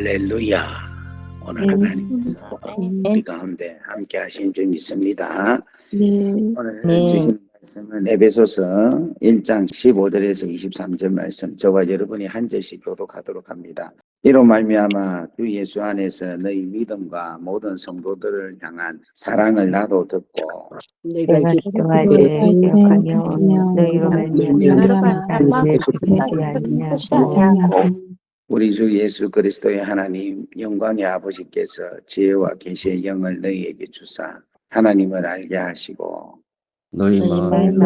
할렐루야. 오늘 하나님께서 우리 가운데 함께 하신 줄 믿습니다. 오늘 네. 주신 말씀은 에베소서 1장 15절에서 23절 말씀 저와 여러분이 한 절씩 교독하도록 합니다. 이로 말미암아 주 예수 안에서 너희 믿음과 모든 성도들을 향한 사랑을 나도 듣고 내가 기도하되 기억하며 너희로 말미암아 사람을 부르지 아니하고 우리 주 예수 그리스도의 하나님 영광의 아버지께서 지혜와 계시의 영을 너희에게 주사 하나님을 알게 하시고 너희 마음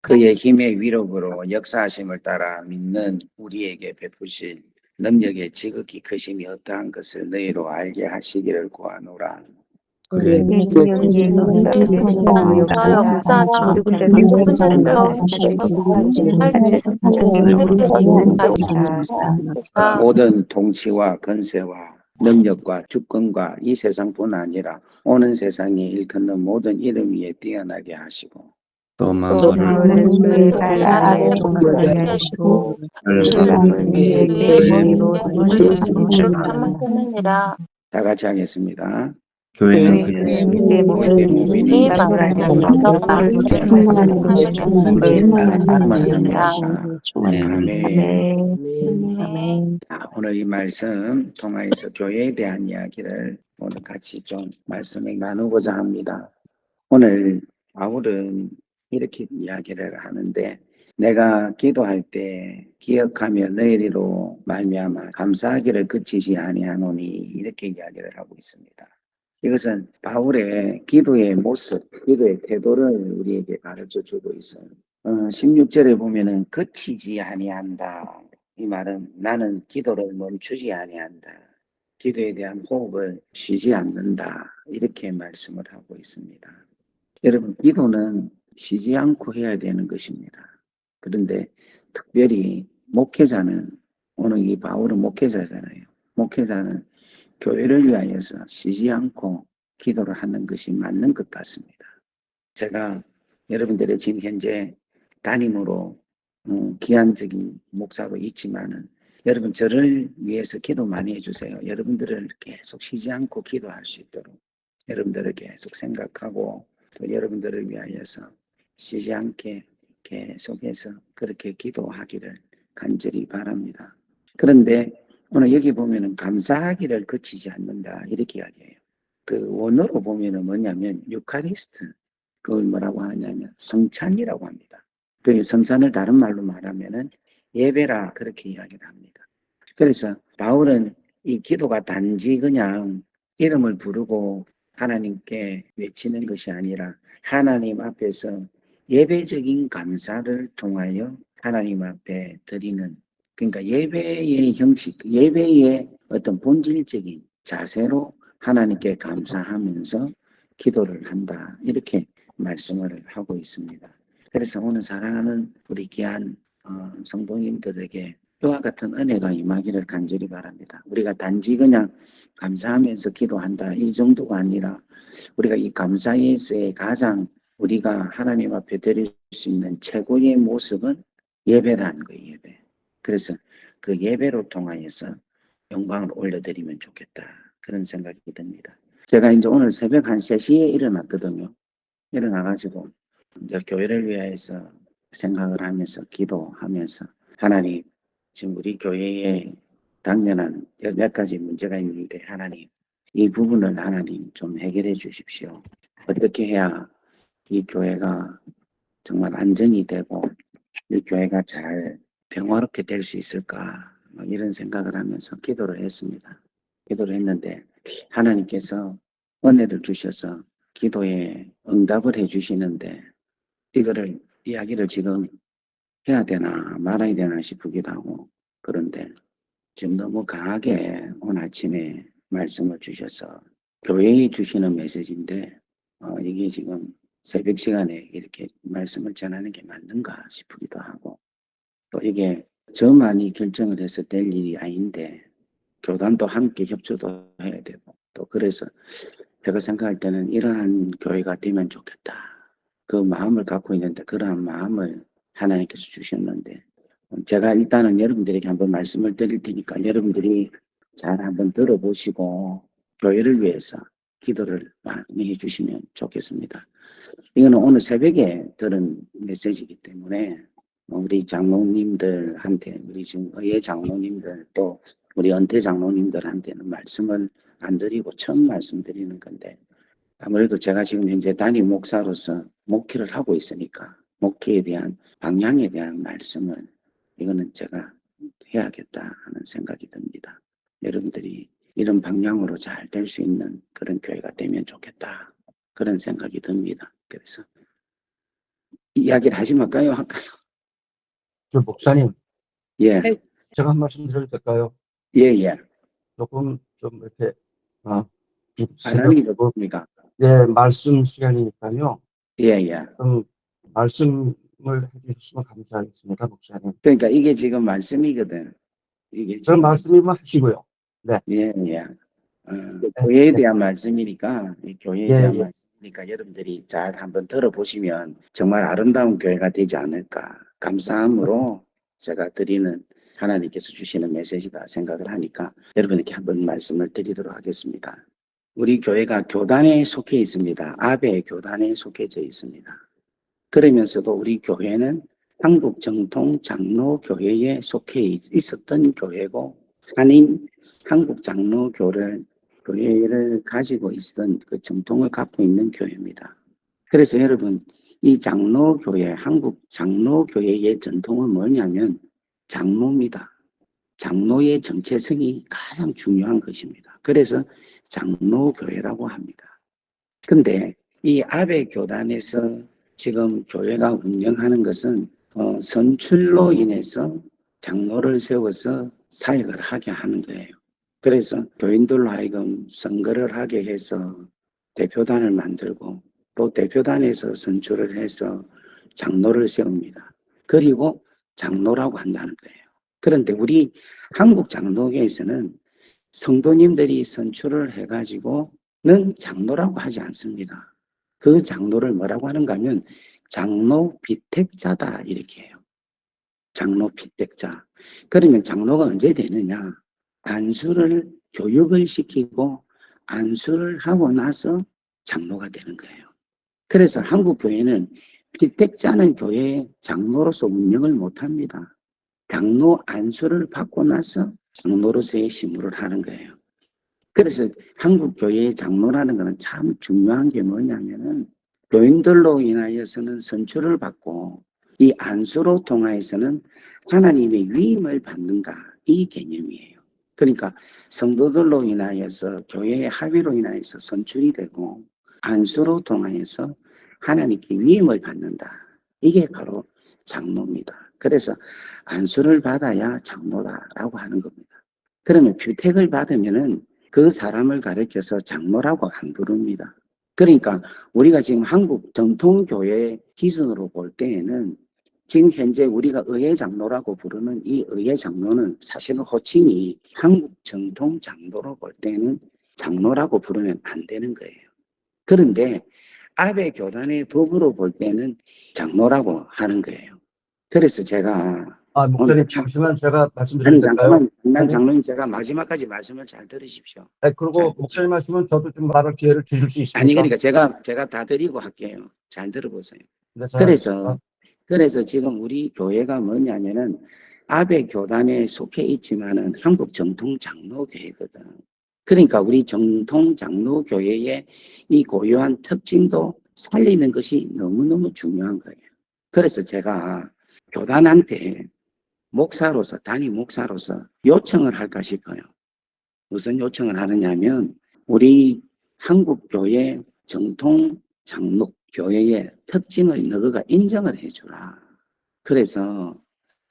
그의 힘의 위력으로 역사하심을 따라 믿는 우리에게 베푸실 능력의 지극히 크심이 어떠한 것을 너희로 알게 하시기를 구하노라. 모든 통치와 건세와 능력과 주권과 이 세상뿐 아니라 오는 세상에 일컫는 모든 이름 위에 뛰어나게 하시고 또또 만물을 아래 하시고 머리로 삼으시니라 다 같이 하겠습니다. 교회는 모든. 아멘. 오늘 이 말씀 통하여서 교회에 대한 이야기를 오늘 같이 좀 말씀을 나누고자 합니다. 오늘 바울은 이렇게 이야기를 하는데 내가 기도할 때 기억하며 너희로 말미암아 감사하기를 그치지 아니하노니 이렇게 이야기를 하고 있습니다. 이것은 바울의 기도의 모습, 기도의 태도를 우리에게 가르쳐 주고 있어요. 어, 16절에 보면은 그치지 아니한다. 이 말은 나는 기도를 멈추지 아니한다. 기도에 대한 호흡을 쉬지 않는다. 이렇게 말씀을 하고 있습니다. 여러분, 기도는 쉬지 않고 해야 되는 것입니다. 그런데 특별히 목회자는 오늘 이 바울은 목회자잖아요. 목회자는 교회를 위하여서 쉬지 않고 기도를 하는 것이 맞는 것 같습니다. 제가 여러분들의 지금 현재 담임으로 어, 기한적인 목사로 있지만은 여러분 저를 위해서 기도 많이 해주세요. 여러분들을 계속 쉬지 않고 기도할 수 있도록 여러분들을 계속 생각하고 또 여러분들을 위하여서 쉬지 않게 계속해서 그렇게 기도하기를 간절히 바랍니다. 그런데 오늘 여기 보면은 감사하기를 그치지 않는다 이렇게 이야기해요. 그 원어로 보면은 뭐냐면 유카리스트 그걸 뭐라고 하냐면 성찬이라고 합니다. 그 성찬을 다른 말로 말하면은 예배라 그렇게 이야기를 합니다. 그래서 바울은 이 기도가 단지 그냥 이름을 부르고 하나님께 외치는 것이 아니라 하나님 앞에서 예배적인 감사를 통하여 하나님 앞에 드리는 그러니까 예배의 형식, 예배의 어떤 본질적인 자세로 하나님께 감사하면서 기도를 한다. 이렇게 말씀을 하고 있습니다. 그래서 오늘 사랑하는 우리 귀한 어, 성도님들에게 이와 같은 은혜가 임하기를 간절히 바랍니다. 우리가 단지 그냥 감사하면서 기도한다. 이 정도가 아니라 우리가 이 감사에서의 가장 우리가 하나님 앞에 드릴 수 있는 최고의 모습은 예배라는 거예요, 예배. 그래서 그 예배로 통하여서 영광을 올려드리면 좋겠다. 그런 생각이 듭니다. 제가 이제 오늘 새벽 한 3시에 일어났거든요. 일어나가지고 이제 교회를 위해서 생각을 하면서 기도하면서 하나님 지금 우리 교회에 당면한 몇 가지 문제가 있는데 하나님 이 부분을 하나님 좀 해결해 주십시오. 어떻게 해야 이 교회가 정말 안정이 되고 이 교회가 잘 평화롭게 될 수 있을까 뭐 이런 생각을 하면서 기도를 했습니다. 기도를 했는데 하나님께서 은혜를 주셔서 기도에 응답을 해주시는데 이거를 이야기를 지금 해야 되나 말아야 되나 싶기도 하고 그런데 지금 너무 강하게 오늘 아침에 말씀을 주셔서 교회에 주시는 메시지인데 어, 이게 지금 새벽 시간에 이렇게 말씀을 전하는 게 맞는가 싶기도 하고 또 이게 저만이 결정을 해서 될 일이 아닌데 교단도 함께 협조도 해야 되고 또 그래서 제가 생각할 때는 이러한 교회가 되면 좋겠다. 그 마음을 갖고 있는데 그러한 마음을 하나님께서 주셨는데 제가 일단은 여러분들에게 한번 말씀을 드릴 테니까 여러분들이 잘 한번 들어보시고 교회를 위해서 기도를 많이 해주시면 좋겠습니다. 이거는 오늘 새벽에 들은 메시지이기 때문에 우리 장로님들한테 우리 지금 의회 장로님들 또 우리 은퇴 장로님들한테는 말씀을 안 드리고 처음 말씀드리는 건데 아무래도 제가 지금 현재 담임 목사로서 목회를 하고 있으니까 목회에 대한 방향에 대한 말씀을 이거는 제가 해야겠다 하는 생각이 듭니다. 여러분들이 이런 방향으로 잘 될 수 있는 그런 교회가 되면 좋겠다. 그런 생각이 듭니다. 그래서 이야기를 하지 말까요? 할까요? 저 목사님, 예, 제가 한 말씀 드려도 될까요? 예, 예. 조금 좀 이렇게 아, 하나님이 좋습니까? 예, 말씀 시간이니까요. 예, 예. 좀 말씀을 해주셨으면 감사하겠습니다, 목사님. 그러니까 이게 지금 말씀이거든. 이게 그런 지금 말씀이만 쓰시고요. 예, 예. 어, 교회에 대한 말씀이니까, 이 교회에 예, 대한 예. 말씀이니까 여러분들이 잘 한번 들어보시면 정말 아름다운 교회가 되지 않을까. 감사함으로 제가 드리는 하나님께서 주시는 메시지다 생각을 하니까 여러분에게 한번 말씀을 드리도록 하겠습니다. 우리 교회가 교단에 속해 있습니다. 아베 교단에 속해져 있습니다. 그러면서도 우리 교회는 한국 정통 장로 교회에 속해 있- 있었던 교회고 한인 한국 장로 교를 교회를 가지고 있던 그 정통을 갖고 있는 교회입니다. 그래서 여러분 이 장로교회 한국 장로교회의 전통은 뭐냐면 장로입니다. 장로의 정체성이 가장 중요한 것입니다. 그래서 장로교회라고 합니다. 근데 이 아베 교단에서 지금 교회가 운영하는 것은 어, 선출로 인해서 장로를 세워서 사역을 하게 하는 거예요. 그래서 교인들로 하여금 선거를 하게 해서 대표단을 만들고 또 대표단에서 선출을 해서 장로를 세웁니다. 그리고 장로라고 한다는 거예요. 그런데 우리 한국 장로계에서는 성도님들이 선출을 해가지고는 장로라고 하지 않습니다. 그 장로를 뭐라고 하는가 하면 장로 비택자다 이렇게 해요. 장로 비택자. 그러면 장로가 언제 되느냐? 안수를 교육을 시키고 안수를 하고 나서 장로가 되는 거예요. 그래서 한국 교회는 비택자는 교회의 장로로서 운영을 못 합니다. 장로 안수를 받고 나서 장로로서의 시무를 하는 거예요. 그래서 한국 교회의 장로라는 것은 참 중요한 게 뭐냐면은 교인들로 인하여서는 선출을 받고 이 안수로 통하여서는 하나님의 위임을 받는다 이 개념이에요. 그러니까 성도들로 인하여서 교회의 합의로 인하여서 선출이 되고 안수로 통하여서 하나님께 위임을 받는다. 이게 바로 장로입니다. 그래서 안수를 받아야 장로다라고 하는 겁니다. 그러면 뷰택을 받으면은 그 사람을 가리켜서 장로라고 안 부릅니다. 그러니까 우리가 지금 한국 정통교회 기준으로 볼 때에는 지금 현재 우리가 의회 장로라고 부르는 이 의회 장로는 사실은 호칭이 한국 정통 장로로 볼 때는 장로라고 부르면 안 되는 거예요. 그런데 아베 교단의 법으로 볼 때는 장로라고 하는 거예요. 그래서 제가 아, 목사님, 어, 잠시만 제가 될까요? 잠깐만 난. 장로님 제가 마지막까지 말씀을 잘 들으십시오. 네, 그리고 목사님 말씀은 저도 좀 말할 기회를 주실 수 있습니까? 아니 그러니까 제가 제가 다 드리고 할게요. 잘 들어보세요. 네, 자, 그래서 그래서 지금 우리 교회가 뭐냐면은 아베 교단에 속해 있지만은 한국 정통 장로 교회거든. 그러니까 우리 정통 장로 교회의 이 고유한 특징도 살리는 것이 너무너무 중요한 거예요. 그래서 제가 교단한테 목사로서 담임 목사로서 요청을 할까 싶어요. 무슨 요청을 하느냐면 우리 한국 교회 정통 장로 교회의 특징을 너희가 인정을 해주라. 그래서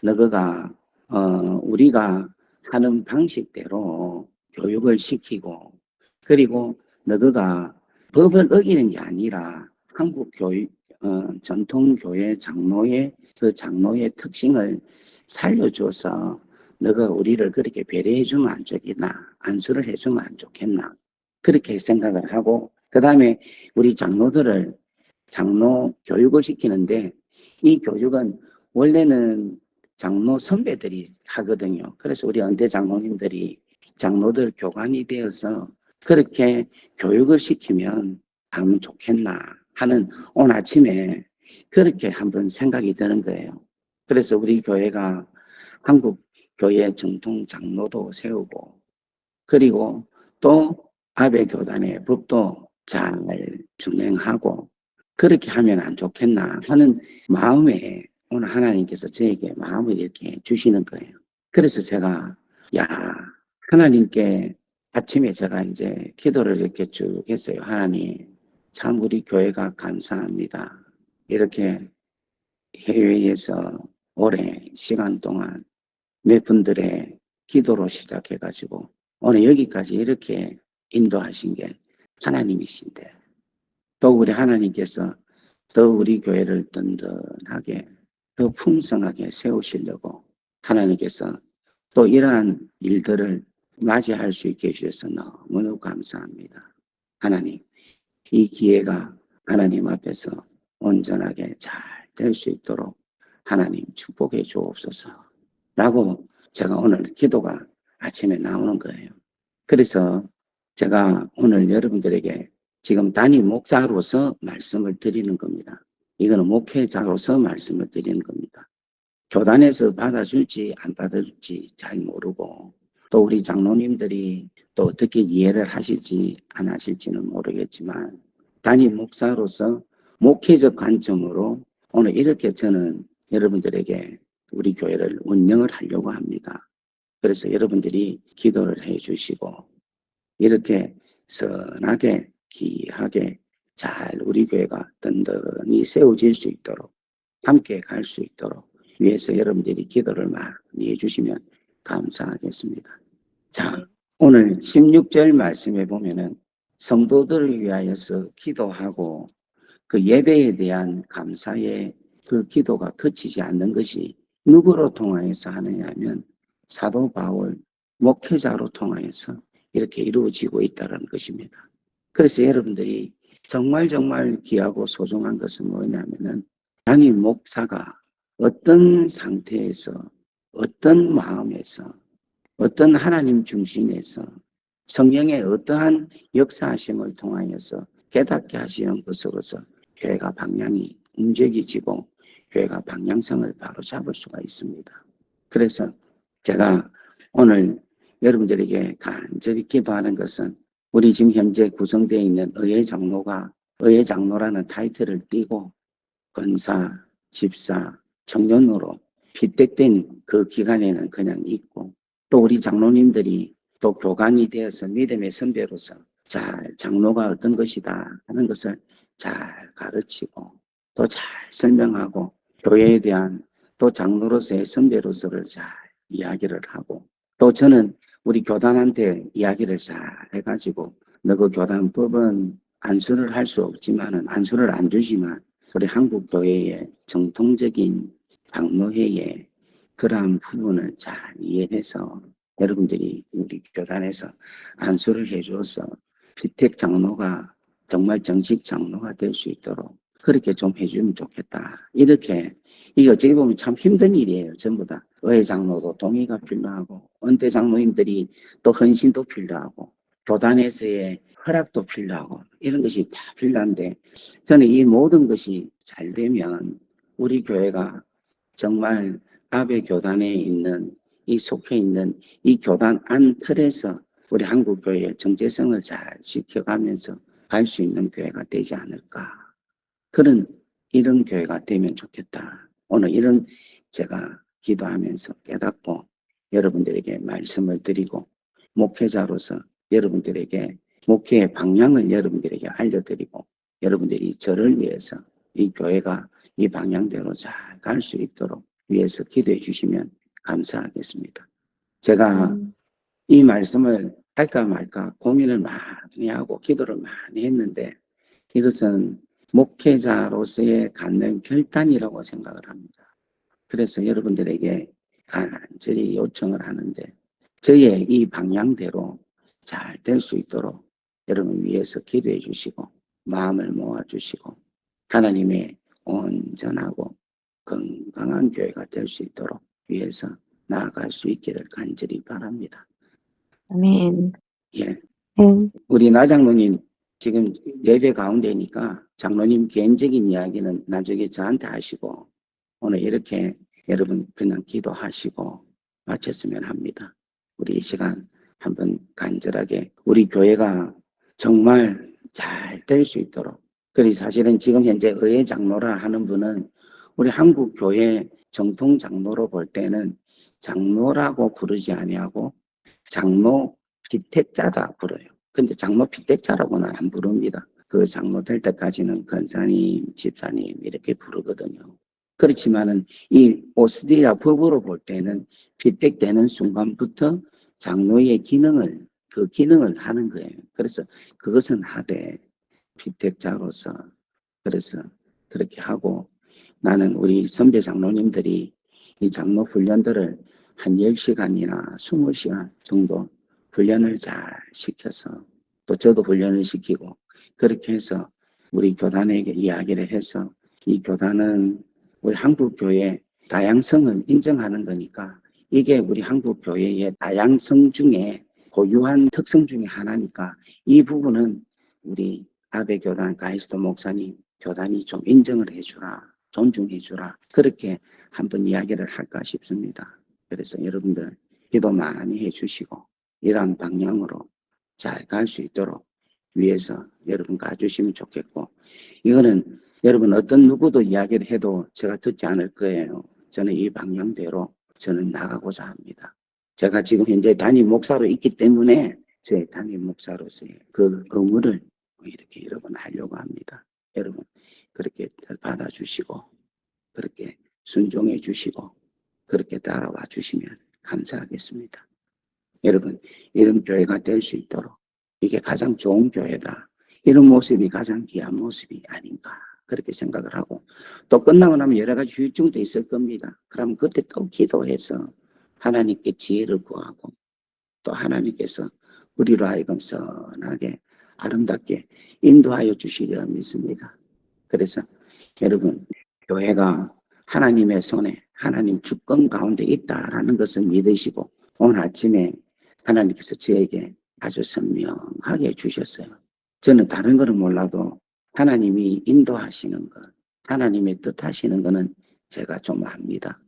너희가 어, 우리가 하는 방식대로 교육을 시키고 그리고 너희가 법을 어기는 게 아니라 한국 교육 어, 전통 교회 장로의 그 장로의 특징을 살려줘서 너가 우리를 그렇게 배려해 주면 안 좋겠나 안수를 해 주면 안 좋겠나 그렇게 생각을 하고 그 다음에 우리 장로들을 장로 교육을 시키는데 이 교육은 원래는 장로 선배들이 하거든요. 그래서 우리 언대 장로님들이 장로들 교관이 되어서 그렇게 교육을 시키면 하면 좋겠나 하는 오늘 아침에 그렇게 한번 생각이 드는 거예요. 그래서 우리 교회가 한국 교회 정통 장로도 세우고 그리고 또 아베 교단의 법도 잘 준행하고 그렇게 하면 안 좋겠나 하는 마음에 오늘 하나님께서 저에게 마음을 이렇게 주시는 거예요. 그래서 제가 야 하나님께 아침에 제가 이제 기도를 이렇게 쭉 했어요. 하나님 참 우리 교회가 감사합니다. 이렇게 해외에서 오래 시간 동안 몇 분들의 기도로 시작해가지고 오늘 여기까지 이렇게 인도하신 게 하나님이신데 또 우리 하나님께서 더 우리 교회를 든든하게 더 풍성하게 세우시려고 하나님께서 또 이러한 일들을 맞이할 수 있게 해주셔서 너무너무 감사합니다. 하나님, 이 기회가 하나님 앞에서 온전하게 잘 될 수 있도록 하나님 축복해 주옵소서. 라고 제가 오늘 기도가 아침에 나오는 거예요. 그래서 제가 오늘 여러분들에게 지금 단임 목사로서 말씀을 드리는 겁니다. 이거는 목회자로서 말씀을 드리는 겁니다. 교단에서 받아줄지 안 받아줄지 잘 모르고 또 우리 장로님들이 또 어떻게 이해를 하실지 안 하실지는 모르겠지만 단임 목사로서 목회적 관점으로 오늘 이렇게 저는 여러분들에게 우리 교회를 운영을 하려고 합니다. 그래서 여러분들이 기도를 해 주시고 이렇게 선하게 귀하게 잘 우리 교회가 든든히 세워질 수 있도록 함께 갈 수 있도록 위해서 여러분들이 기도를 많이 해주시면 감사하겠습니다. 자, 오늘 16절 말씀에 보면은 성도들을 위하여서 기도하고 그 예배에 대한 감사의 그 기도가 그치지 않는 것이 누구로 통하여서 하느냐 하면 사도 바울 목회자로 통하여서 이렇게 이루어지고 있다는 것입니다. 그래서 여러분들이 정말 정말 귀하고 소중한 것은 뭐냐면은 담임 목사가 어떤 상태에서 어떤 마음에서 어떤 하나님 중심에서 성령의 어떠한 역사하심을 통하여서 깨닫게 하시는 것으로서 교회가 방향이 움직이지고 교회가 방향성을 바로 잡을 수가 있습니다. 그래서 제가 오늘 여러분들에게 간절히 기도하는 것은 우리 지금 현재 구성되어 있는 의회 장로가 의회 장로라는 타이틀을 띠고 권사, 집사, 청년으로 빗대된 그 기간에는 그냥 있고 또 우리 장로님들이 또 교관이 되어서 믿음의 선배로서 잘 장로가 어떤 것이다 하는 것을 잘 가르치고 또 잘 설명하고 교회에 대한 또 장로로서의 선배로서를 잘 이야기를 하고 또 저는 우리 교단한테 이야기를 잘 해가지고 너 그 교단법은 안수를 할 수 없지만은 안수를 안 주지만 우리 한국 교회의 정통적인 장로회의 그러한 부분을 잘 이해해서 여러분들이 우리 교단에서 안수를 해줘서 피택 장로가 정말 정식 장로가 될 수 있도록 그렇게 좀 해주면 좋겠다. 이렇게 이게 어떻게 보면 참 힘든 일이에요. 전부 다 의회 장로도 동의가 필요하고 은퇴 장로님들이 또 헌신도 필요하고 교단에서의 허락도 필요하고 이런 것이 다 필요한데 저는 이 모든 것이 잘 되면 우리 교회가 정말 아베 교단에 있는 이 속해 있는 이 교단 안 틀에서 우리 한국 교회의 정체성을 잘 지켜가면서 갈 수 있는 교회가 되지 않을까. 그런 이런 교회가 되면 좋겠다. 오늘 이런 제가 기도하면서 깨닫고 여러분들에게 말씀을 드리고 목회자로서 여러분들에게 목회의 방향을 여러분들에게 알려드리고 여러분들이 저를 위해서 이 교회가 이 방향대로 잘 갈 수 있도록 위해서 기도해 주시면 감사하겠습니다. 제가 이 말씀을 할까 말까 고민을 많이 하고 기도를 많이 했는데 이것은 목회자로서의 갖는 결단이라고 생각을 합니다. 그래서 여러분들에게 간절히 요청을 하는데 저의 이 방향대로 잘 될 수 있도록 여러분 위해서 기도해 주시고 마음을 모아 주시고 하나님의 온전하고 건강한 교회가 될 수 있도록 위해서 나아갈 수 있기를 간절히 바랍니다. 아멘. 예. 음, 우리 나장로님 지금 예배 가운데니까 장로님 개인적인 이야기는 나중에 저한테 하시고 오늘 이렇게 여러분 그냥 기도하시고 마쳤으면 합니다. 우리 이 시간 한번 간절하게 우리 교회가 정말 잘 될 수 있도록 그리 사실은 지금 현재 의회 장로라 하는 분은 우리 한국 교회 정통 장로로 볼 때는 장로라고 부르지 아니하고 장로 피택자다 불어요. 근데 장로 피택자라고는 안 부릅니다. 그 장로 될 때까지는 권사님, 집사님 이렇게 부르거든요. 그렇지만은 이 오스트리아 법으로 볼 때는 피택되는 순간부터 장로의 기능을 그 기능을 하는 거예요. 그래서 그것은 하되 피택자로서 그래서 그렇게 하고 나는 우리 선배 장로님들이 이 장로 훈련들을 한 10시간이나 20시간 정도 훈련을 잘 시켜서 또 저도 훈련을 시키고 그렇게 해서 우리 교단에게 이야기를 해서 이 교단은 우리 한국 교회 다양성을 인정하는 거니까 이게 우리 한국 교회의 다양성 중에 고유한 특성 중에 하나니까 이 부분은 우리 아베 교단 가이스트 목사님 교단이 좀 인정을 해주라 존중해 주라 그렇게 한번 이야기를 할까 싶습니다. 그래서 여러분들 기도 많이 해 주시고 이러한 방향으로 잘 갈 수 있도록 위해서 여러분 가주시면 좋겠고 이거는 여러분 어떤 누구도 이야기를 해도 제가 듣지 않을 거예요. 저는 이 방향대로 저는 나가고자 합니다. 제가 지금 현재 담임 목사로 있기 때문에 제 담임 목사로서의 그 의무를 이렇게 여러분 하려고 합니다. 여러분 그렇게 잘 받아주시고 그렇게 순종해 주시고 그렇게 따라와 주시면 감사하겠습니다. 여러분 이런 교회가 될 수 있도록 이게 가장 좋은 교회다. 이런 모습이 가장 귀한 모습이 아닌가 그렇게 생각을 하고 또 끝나고 나면 여러 가지 후유증도 있을 겁니다. 그럼 그때 또 기도해서 하나님께 지혜를 구하고 또 하나님께서 우리로 하여금 선하게 아름답게 인도하여 주시리라 믿습니다. 그래서 여러분 교회가 하나님의 손에 하나님 주권 가운데 있다라는 것을 믿으시고 오늘 아침에 하나님께서 저에게 아주 선명하게 주셨어요. 저는 다른 거는 몰라도 하나님이 인도하시는 것, 하나님의 뜻하시는 거는 제가 좀 압니다.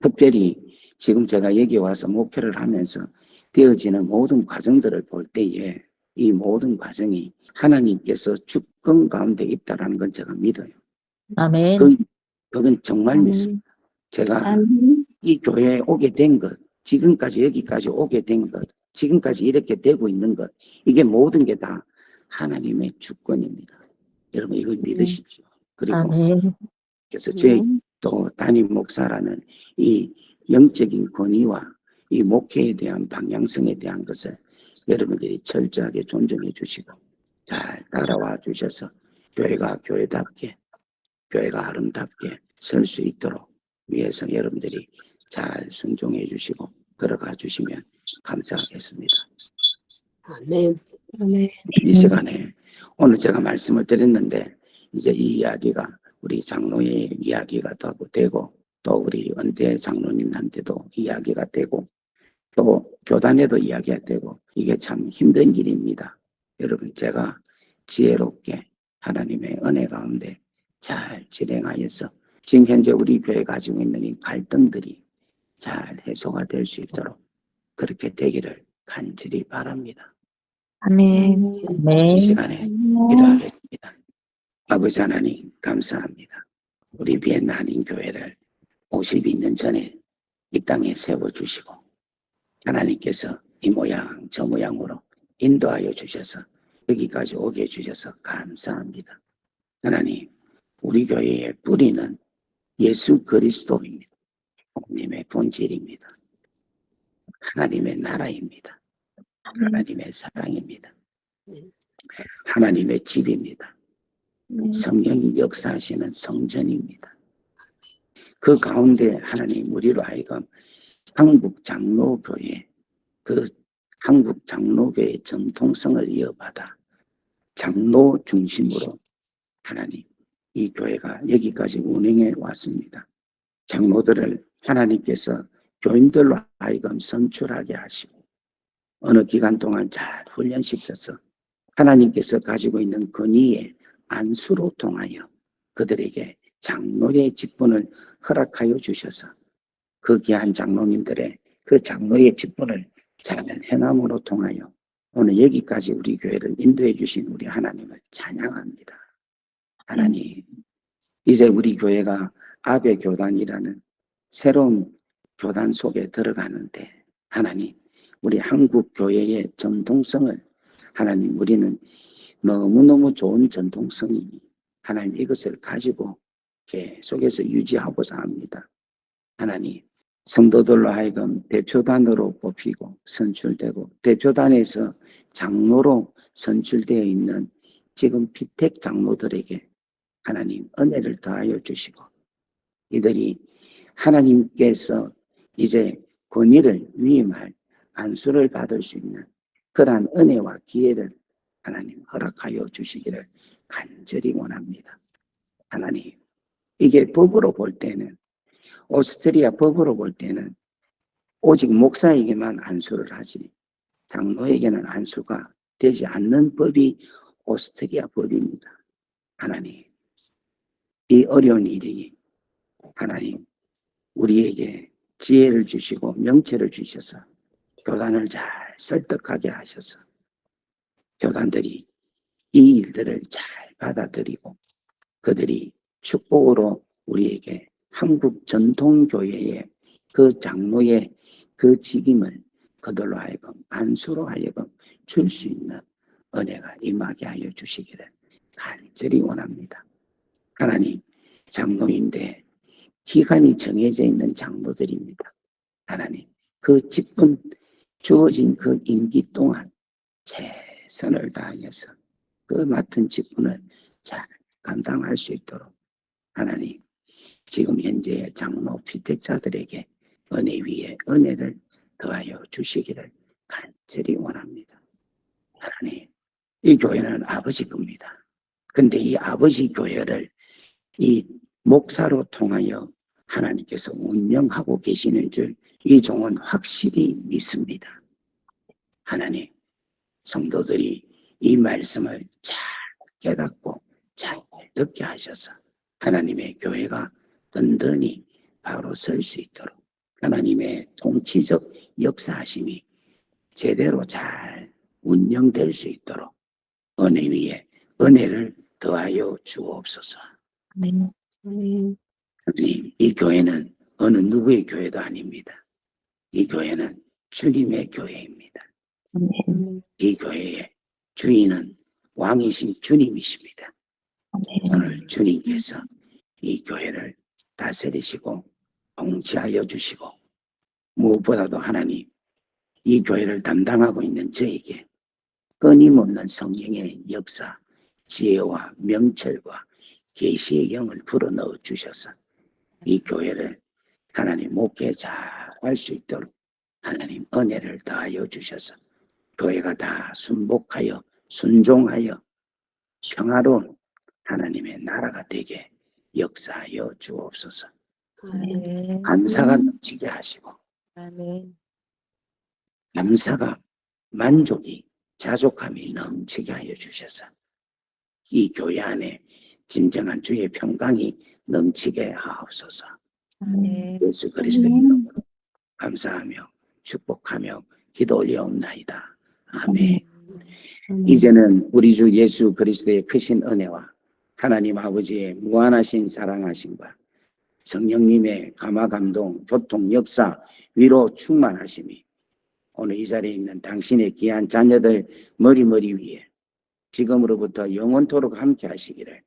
특별히 지금 제가 여기 와서 목회를 하면서 되어지는 모든 과정들을 볼 때에 이 모든 과정이 하나님께서 주권 가운데 있다라는 건 제가 믿어요. 아멘. 그, 그건 정말 아멘. 믿습니다. 제가 아멘. 이 교회에 오게 된 것, 지금까지 여기까지 오게 된 것, 지금까지 이렇게 되고 있는 것, 이게 모든 게 다 하나님의 주권입니다. 여러분 이걸 믿으십시오. 그리고 아멘. 그래서 저희 또 담임 목사라는 이 영적인 권위와 이 목회에 대한 방향성에 대한 것을 여러분들이 철저하게 존중해 주시고 잘 따라와 주셔서 교회가 교회답게 교회가 아름답게 설 수 있도록 위해서 여러분들이 잘 순종해 주시고 걸어가 주시면 감사하겠습니다. 아멘. 아멘. 이 시간에 오늘 제가 말씀을 드렸는데 이제 이 이야기가 우리 장로의 이야기가 되고 또 우리 은퇴 장로님한테도 이야기가 되고 또 교단에도 이야기가 되고 이게 참 힘든 길입니다. 여러분 제가 지혜롭게 하나님의 은혜 가운데 잘 진행하여서 지금 현재 우리 교회 가지고 있는 이 갈등들이 잘 해소가 될 수 있도록 그렇게 되기를 간절히 바랍니다. 아멘. 이 아멘. 시간에 기도하겠습니다. 아버지 하나님 감사합니다. 우리 비엔나 한인 교회를 52년 전에 이 땅에 세워 주시고 하나님께서 이 모양 저 모양으로 인도하여 주셔서 여기까지 오게 해주셔서 감사합니다. 하나님 우리 교회의 뿌리는 예수 그리스도입니다. 하나님의 본질입니다. 하나님의 나라입니다. 하나님의 사랑입니다. 하나님의 집입니다. 성령이 역사하시는 성전입니다. 그 가운데 하나님 우리로 하여금 한국 장로교회 그 한국 장로교의 정통성을 이어받아 장로 중심으로 하나님 이 교회가 여기까지 운행해 왔습니다. 장로들을 하나님께서 교인들로 하여금 선출하게 하시고 어느 기간 동안 잘 훈련시켜서 하나님께서 가지고 있는 권위의 안수로 통하여 그들에게 장로의 직분을 허락하여 주셔서 그 귀한 장로님들의 그 장로의 직분을 잘 행함으로 통하여 오늘 여기까지 우리 교회를 인도해 주신 우리 하나님을 찬양합니다. 하나님, 이제 우리 교회가 아베 교단이라는 새로운 교단 속에 들어가는데 하나님, 우리 한국 교회의 전통성을 하나님 우리는 너무너무 좋은 전통성이니 하나님 이것을 가지고 계속해서 유지하고자 합니다. 하나님, 성도들로 하여금 대표단으로 뽑히고 선출되고 대표단에서 장로로 선출되어 있는 지금 피택 장로들에게 하나님 은혜를 더하여 주시고 이들이 하나님께서 이제 권위를 위임할 안수를 받을 수 있는 그러한 은혜와 기회를 하나님 허락하여 주시기를 간절히 원합니다. 하나님, 이게 법으로 볼 때는 오스트리아 법으로 볼 때는 오직 목사에게만 안수를 하지 장로에게는 안수가 되지 않는 법이 오스트리아 법입니다. 하나님, 이 어려운 일이 하나님 우리에게 지혜를 주시고 명체를 주셔서 교단을 잘 설득하게 하셔서 교단들이 이 일들을 잘 받아들이고 그들이 축복으로 우리에게 한국 전통교회의 그 장로의 그 직임을 그들로 하여금 안수로 하여금 줄 수 있는 은혜가 임하게 하여 주시기를 간절히 원합니다. 하나님, 장로인데 기간이 정해져 있는 장로들입니다. 하나님, 그 직분 주어진 그 임기 동안 최선을 다하여서 그 맡은 직분을 잘 감당할 수 있도록 하나님, 지금 현재 장로 피택자들에게 은혜 위에 은혜를 더하여 주시기를 간절히 원합니다. 하나님, 이 교회는 아버지 겁니다. 근데 이 아버지 교회를 이 목사로 통하여 하나님께서 운영하고 계시는 줄 이 종은 확실히 믿습니다. 하나님, 성도들이 이 말씀을 잘 깨닫고 잘 듣게 하셔서 하나님의 교회가 든든히 바로 설 수 있도록 하나님의 통치적 역사하심이 제대로 잘 운영될 수 있도록 은혜 위에 은혜를 더하여 주옵소서. 아멘. 아멘. 하나님, 이 교회는 어느 누구의 교회도 아닙니다. 이 교회는 주님의 교회입니다. 아멘. 이 교회의 주인은 왕이신 주님이십니다. 아멘. 오늘 주님께서 이 교회를 다스리시고 통치하여 주시고 무엇보다도 하나님 이 교회를 담당하고 있는 저에게 끊임없는 성령의 역사, 지혜와 명철과 계시의 영을 불어넣어 주셔서 이 교회를 하나님 목회 잘 할 수 있도록 하나님 은혜를 더하여 주셔서 교회가 다 순복하여 순종하여 평화로운 하나님의 나라가 되게 역사하여 주옵소서. 아멘. 감사가 넘치게 하시고 아멘. 감사가 만족이 자족함이 넘치게 하여 주셔서 이 교회 안에 진정한 주의 평강이 넘치게 하옵소서. 아멘. 예수 그리스도의 이름으로 감사하며 축복하며 기도 올려옵나이다. 아멘. 아멘. 이제는 우리 주 예수 그리스도의 크신 은혜와 하나님 아버지의 무한하신 사랑하심과 성령님의 감화 감동, 교통, 역사, 위로 충만하심이 오늘 이 자리에 있는 당신의 귀한 자녀들 머리머리 위에 지금으로부터 영원토록 함께 하시기를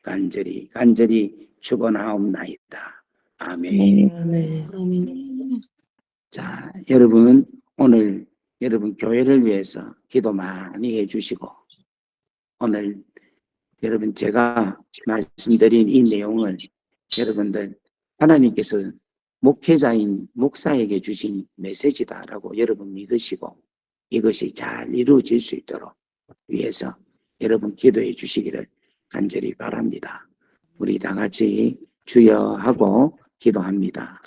간절히 간절히 축원하옵나이다. 아멘. 아멘. 아멘. 자, 여러분 오늘 여러분 교회를 위해서 기도 많이 해 주시고 오늘 여러분 제가 말씀드린 이 내용을 여러분들 하나님께서 목회자인 목사에게 주신 메시지다라고 여러분 믿으시고 이것이 잘 이루어질 수 있도록 위해서 여러분 기도해 주시기를 간절히 바랍니다. 우리 다 같이 주여 하고 기도합니다.